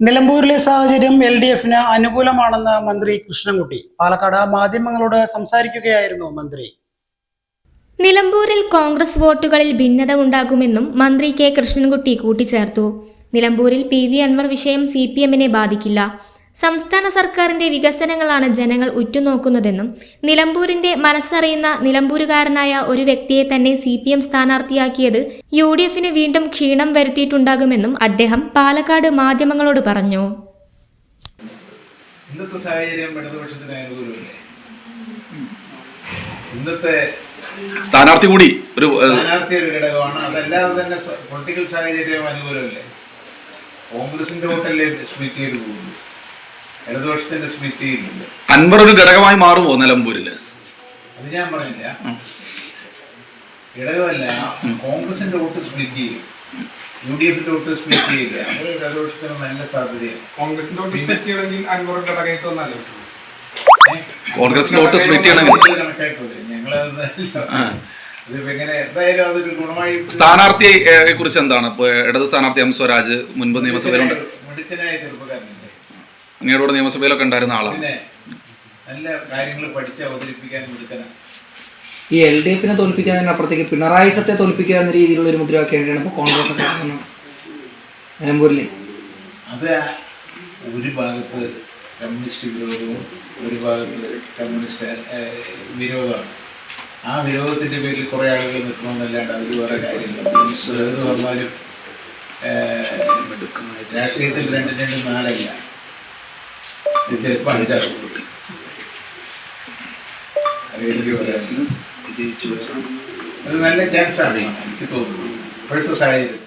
നിലമ്പൂരിലെ സാഹചര്യം L D എഫിന് അനുകൂലമാണെന്ന് മന്ത്രി കൃഷ്ണൻകുട്ടി. പാലക്കാട് മാധ്യമങ്ങളോട് സംസാരിക്കുകയായിരുന്നു മന്ത്രി. നിലമ്പൂരിൽ കോൺഗ്രസ് വോട്ടുകളിൽ ഭിന്നത ഉണ്ടാകുമെന്നും മന്ത്രി കെ കൃഷ്ണൻകുട്ടി കൂട്ടിച്ചേർത്തു. നിലമ്പൂരിൽ പി വി അൻവർ വിഷയം സി പി എമ്മിനെ ബാധിക്കില്ല. സംസ്ഥാന സർക്കാരിന്റെ വികസനങ്ങളാണ് ജനങ്ങൾ ഉറ്റുനോക്കുന്നതെന്നും നിലമ്പൂരിന്റെ മനസ്സറിയുന്ന നിലമ്പൂരുകാരനായ ഒരു വ്യക്തിയെ തന്നെ സി പി എം സ്ഥാനാർത്ഥിയാക്കിയത് യു ഡി എഫിന് വീണ്ടും ക്ഷീണം വരുത്തിയിട്ടുണ്ടാകുമെന്നും അദ്ദേഹം പാലക്കാട് മാധ്യമങ്ങളോട് പറഞ്ഞു. ഇന്നത്തെ സാഹചര്യം ഇടതുപക്ഷത്തിന് അനുകൂലമല്ലേ ഇന്നത്തെ സ്ഥാനാർത്ഥി കൂടി ഒരു സ്ഥാനാർത്ഥി ഒരു ഘടകമാണ്. അതല്ലാതെ തന്നെ പൊളിറ്റിക്കൽ സാഹചര്യം അനുകൂലമല്ലേ? കോൺഗ്രസിന്റെ വോട്ടല്ലേ സ്പ്ലിറ്റ് ചെയ്ത് പോകുന്നു ഇടതുപക്ഷത്തിന്റെ സ്പ്ലിറ്റ് അൻവർ ഒരു ഘടകമായി മാറുമോ നിലമ്പൂരിൽ അത് ഞാൻ പറഞ്ഞില്ല. ഘടകമല്ല കോൺഗ്രസിന്റെ വോട്ട് സ്പ്ലിറ്റ് ചെയ്യും. യു ഡി എഫിന്റെ വോട്ട് സ്പ്ലിറ്റ് ചെയ്യില്ല ഇടതുപക്ഷത്തിന് നല്ല സാധ്യതയാണ്. കോൺഗ്രസിന്റെ വോട്ട് സ്പ്ലിറ്റ് ചെയ്യണമെങ്കിൽ അൻവർ ഘടകമായിട്ട്? കോൺഗ്രസിന്റെ വോട്ട് ചെയ്യണമെങ്കിൽ. കണക്കാക്കൂലേ? സ്ഥാനാർത്ഥിയെ കുറിച്ച് എന്താണ്? ഇപ്പൊ ഇടത് സ്ഥാനാർത്ഥി എം സ്വരാജ് മുൻപ് നിയമസഭയിലുണ്ട്. മിടുക്കനായ ചെറുപ്പക്കാരനല്ലേ അങ്ങയുടെ നിയമസഭയിലൊക്കെ ഉണ്ടായിരുന്ന ആളാണ് നല്ല കാര്യങ്ങൾ പഠിച്ച് അവതരിപ്പിക്കാൻ മിടുക്കനാണ് ഈ എൽ ഡി എഫിനെ തോൽപ്പിക്കുന്നതിനപ്പുറത്തേക്ക് പിണറായി സത്തെ തോൽപ്പിക്കുക എന്ന രീതിയിലുള്ള ഒരു മുദ്രാവാക്യം ഇപ്പോൾ കോൺഗ്രസ് നിലമ്പൂരിൽ അത് ഒരു ഭാഗത്ത് കമ്മ്യൂണിസ്റ്റ് വിരോധവും ഒരു ഭാഗത്ത് കമ്മ്യൂണിസ്റ്റ് വിരോധമാണ്. ആ വിരോധത്തിന്റെ പേരിൽ കുറെ ആളുകൾ നിൽക്കണമെന്നല്ലാണ്ട് അതിൽ വേറെ കാര്യങ്ങൾ എന്ന് പറഞ്ഞാലും രാഷ്ട്രീയത്തിൽ രണ്ടും രണ്ടും നാടല്ല ഇത് ചിലപ്പോൾ അഞ്ചാകും അത് നല്ല ചാൻസാണ് എനിക്ക് തോന്നുന്നു. ഇപ്പോഴത്തെ സാഹചര്യത്തിൽ.